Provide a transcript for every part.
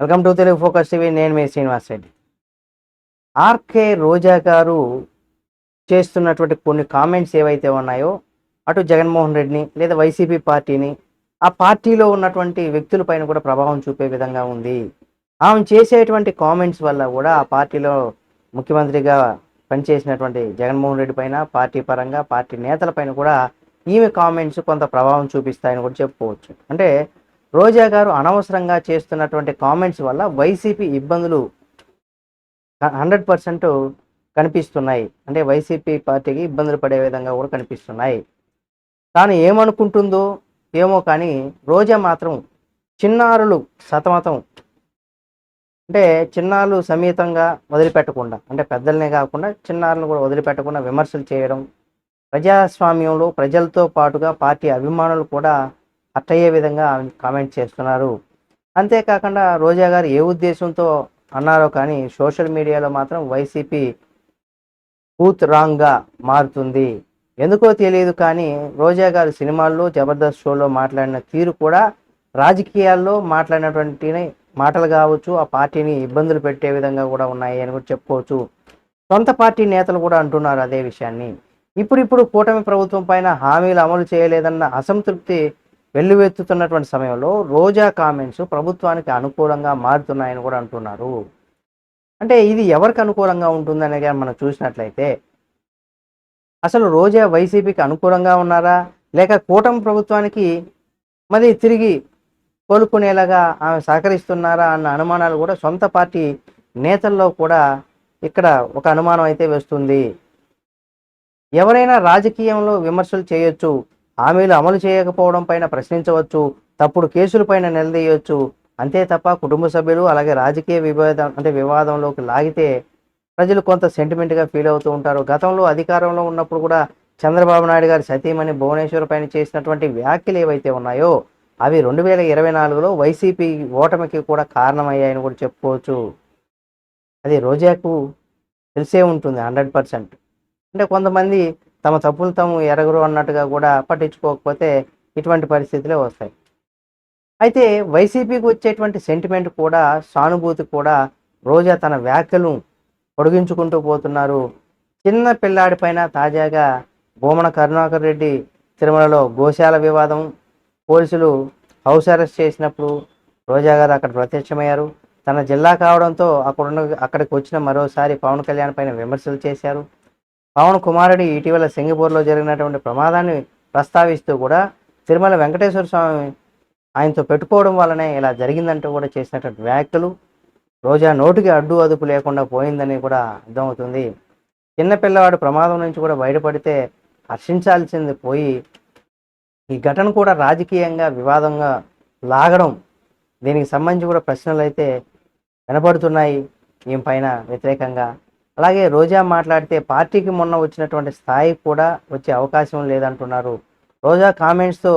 Welcome to Telugu focus TV నేను మీ Srinivas Reddy. RK Roja గారు చేస్తున్నటువంటి కొన్ని కామెంట్స్ ఏవైతే ఉన్నాయో అటు జగన్మోహన్ రెడ్డిని లేదా వైసీపీ పార్టీని ఆ పార్టీలో ఉన్నటువంటి వ్యక్తులపైన కూడా ప్రభావం చూపే విధంగా ఉంది. ఆమె చేసేటువంటి కామెంట్స్ వల్ల కూడా ఆ పార్టీలో ముఖ్యమంత్రిగా పనిచేసినటువంటి జగన్మోహన్ రెడ్డి పైన పార్టీ పరంగా పార్టీ నేతల పైన కూడా ఈమె కామెంట్స్ కొంత ప్రభావం చూపిస్తాయని కూడా చెప్పుకోవచ్చు. అంటే రోజా గారు అనవసరంగా చేస్తున్నటువంటి కామెంట్స్ వల్ల వైసీపీ ఇబ్బందులు హండ్రెడ్ పర్సెంట్ కనిపిస్తున్నాయి. అంటే వైసీపీ పార్టీకి ఇబ్బందులు పడే విధంగా కూడా కనిపిస్తున్నాయి. తాను ఏమనుకుంటుందో ఏమో కానీ రోజా మాత్రం చిన్నారులు సతమతం. అంటే చిన్నారులు సమేతంగా వదిలిపెట్టకుండా అంటే పెద్దలనే కాకుండా చిన్నారులను కూడా వదిలిపెట్టకుండా విమర్శలు చేయడం ప్రజాస్వామ్యంలో ప్రజలతో పాటుగా పార్టీ అభిమానులు కూడా అట్టయ్యే విధంగా కామెంట్ చేస్తున్నారు. అంతేకాకుండా రోజా గారు ఏ ఉద్దేశంతో అన్నారో కానీ సోషల్ మీడియాలో మాత్రం వైసీపీ బూత్ రాంగ్గా మారుతుంది. ఎందుకో తెలియదు కానీ రోజా గారు సినిమాల్లో జబర్దస్త్ షోలో మాట్లాడిన తీరు కూడా రాజకీయాల్లో మాట్లాడినటువంటి మాటలు కావచ్చు ఆ పార్టీని ఇబ్బందులు పెట్టే విధంగా కూడా ఉన్నాయి అని కూడా చెప్పుకోవచ్చు. సొంత పార్టీ నేతలు కూడా అంటున్నారు అదే విషయాన్ని. ఇప్పుడిప్పుడు కూటమి ప్రభుత్వం పైన హామీలు అమలు చేయలేదన్న అసంతృప్తి వెల్లువెత్తుతున్నటువంటి సమయంలో రోజా కామెంట్స్ ప్రభుత్వానికి అనుకూలంగా మారుతున్నాయని కూడా అంటున్నారు. అంటే ఇది ఎవరికి అనుకూలంగా ఉంటుందనే కానీ మనం చూసినట్లయితే అసలు రోజా వైసీపీకి అనుకూలంగా ఉన్నారా? లేక కూటమి ప్రభుత్వానికి మరి తిరిగి కోలుకునేలాగా ఆమె సహకరిస్తున్నారా అన్న అనుమానాలు కూడా సొంత పార్టీ నేతల్లో కూడా ఇక్కడ ఒక అనుమానం అయితే వస్తుంది. ఎవరైనా రాజకీయంలో విమర్శలు చేయొచ్చు. హామీలు అమలు చేయకపోవడం పైన ప్రశ్నించవచ్చు తప్పుడు కేసుల పైన నిలదీయవచ్చు అంతే తప్ప కుటుంబ సభ్యులు అలాగే రాజకీయ వివాదం అంటే వివాదంలోకి లాగితే ప్రజలు కొంత సెంటిమెంట్గా ఫీల్ అవుతూ ఉంటారు. గతంలో అధికారంలో ఉన్నప్పుడు కూడా చంద్రబాబు నాయుడు గారి సతీమణి భువనేశ్వర్ పైన చేసినటువంటి వ్యాఖ్యలు ఏవైతే ఉన్నాయో అవి రెండు వేల ఇరవై నాలుగులో వైసీపీ ఓటమికి కూడా కారణమయ్యాయని కూడా చెప్పుకోవచ్చు. అది రోజాకు తెలిసే ఉంటుంది హండ్రెడ్ పర్సెంట్. అంటే కొంతమంది తమ తప్పులు తాము ఎరగరు అన్నట్టుగా కూడా పట్టించుకోకపోతే ఇటువంటి పరిస్థితులే వస్తాయి. అయితే వైసీపీకి వచ్చేటువంటి సెంటిమెంట్ కూడా సానుభూతి కూడా రోజా తన వ్యాఖ్యలు పొడిగించుకుంటూ పోతున్నారు. చిన్న పిల్లాడి పైన తాజాగా భూమన కరుణాకర్ రెడ్డి తిరుమలలో గోశాల వివాదం పోలీసులు హౌస్ అరెస్ట్ చేసినప్పుడు రోజా గారు అక్కడ ప్రత్యక్షమయ్యారు. తన జిల్లా కావడంతో అక్కడున్న అక్కడికి వచ్చిన మరోసారి పవన్ కళ్యాణ్ పైన విమర్శలు చేశారు. పవన్ కుమారుడి ఇటీవల సింగపూర్లో జరిగినటువంటి ప్రమాదాన్ని ప్రస్తావిస్తూ కూడా తిరుమల వెంకటేశ్వర స్వామి ఆయనతో పెట్టుకోవడం వల్లనే ఇలా జరిగిందంటూ కూడా చేసినటువంటి వ్యాఖ్యలు. రోజా నోటికి అడ్డు అదుపు లేకుండా పోయిందని కూడా అర్థమవుతుంది. చిన్నపిల్లవాడు ప్రమాదం నుంచి కూడా బయటపడితే హర్షించాల్సింది పోయి ఈ ఘటన కూడా రాజకీయంగా వివాదంగా లాగడం. దీనికి సంబంధించి కూడా ప్రశ్నలు అయితే వినపడుతున్నాయి. ఈ పైన వ్యతిరేకంగా అలాగే రోజా మాట్లాడితే పార్టీకి మొన్న వచ్చినటువంటి స్థాయి కూడా వచ్చే అవకాశం లేదంటున్నారు. రోజా కామెంట్స్తో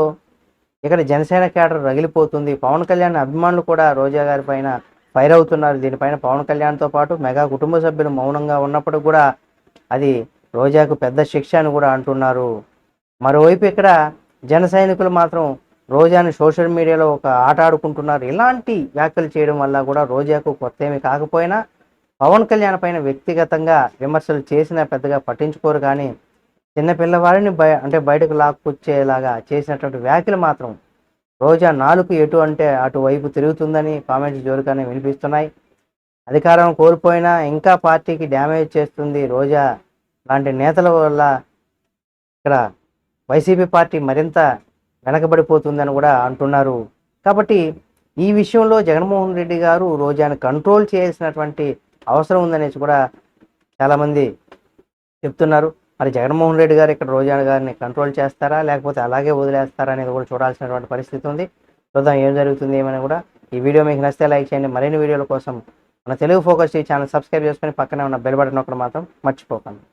ఇక్కడ జనసేన క్యాడర్ రగిలిపోతుంది. పవన్ కళ్యాణ్ అభిమానులు కూడా రోజా గారి పైన ఫైర్ అవుతున్నారు. దీనిపైన పవన్ కళ్యాణ్తో పాటు మెగా కుటుంబ సభ్యులు మౌనంగా ఉన్నప్పుడు కూడా అది రోజాకు పెద్ద శిక్ష అని కూడా అంటున్నారు. మరోవైపు ఇక్కడ జన సైనికులు మాత్రం రోజాని సోషల్ మీడియాలో ఒక ఆట ఆడుకుంటున్నారు. ఇలాంటి వ్యాఖ్యలు చేయడం వల్ల కూడా రోజాకు కొత్త ఏమి కాకపోయినా పవన్ కళ్యాణ్ పైన వ్యక్తిగతంగా విమర్శలు చేసినా పెద్దగా పట్టించుకోరు కానీ చిన్న పిల్లవాడిని బయ అంటే బయటకు లాక్కొచ్చేలాగా చేసినటువంటి వ్యాఖ్యలు మాత్రం రోజా నాలుగు ఎటు అంటే అటువైపు తిరుగుతుందని కామెంట్స్ జోరుగానే వినిపిస్తున్నాయి. అధికారం కోల్పోయినా ఇంకా పార్టీకి డ్యామేజ్ చేస్తుంది రోజా లాంటి నేతల వల్ల ఇక్కడ వైసీపీ పార్టీ మరింత వెనకబడిపోతుందని కూడా అంటున్నారు. కాబట్టి ఈ విషయంలో జగన్మోహన్ రెడ్డి గారు రోజాను కంట్రోల్ చేయాల్సినటువంటి అవసరం ఉందనేసి కూడా చాలామంది చెప్తున్నారు. మరి జగన్మోహన్ రెడ్డి గారు ఇక్కడ రోజా గారిని కంట్రోల్ చేస్తారా? లేకపోతే అలాగే వదిలేస్తారా అనేది కూడా చూడాల్సినటువంటి పరిస్థితి ఉంది. చూద్దాం ఏం జరుగుతుంది ఏమని కూడా. ఈ వీడియో మీకు నచ్చితే లైక్ చేయండి. మరిన్ని వీడియోల కోసం మన తెలుగు ఫోకస్ ఈ ఛానల్ సబ్స్క్రైబ్ చేసుకొని పక్కనే ఉన్న బెల్ బటన్ ఒకటి మాత్రం మర్చిపోకండి.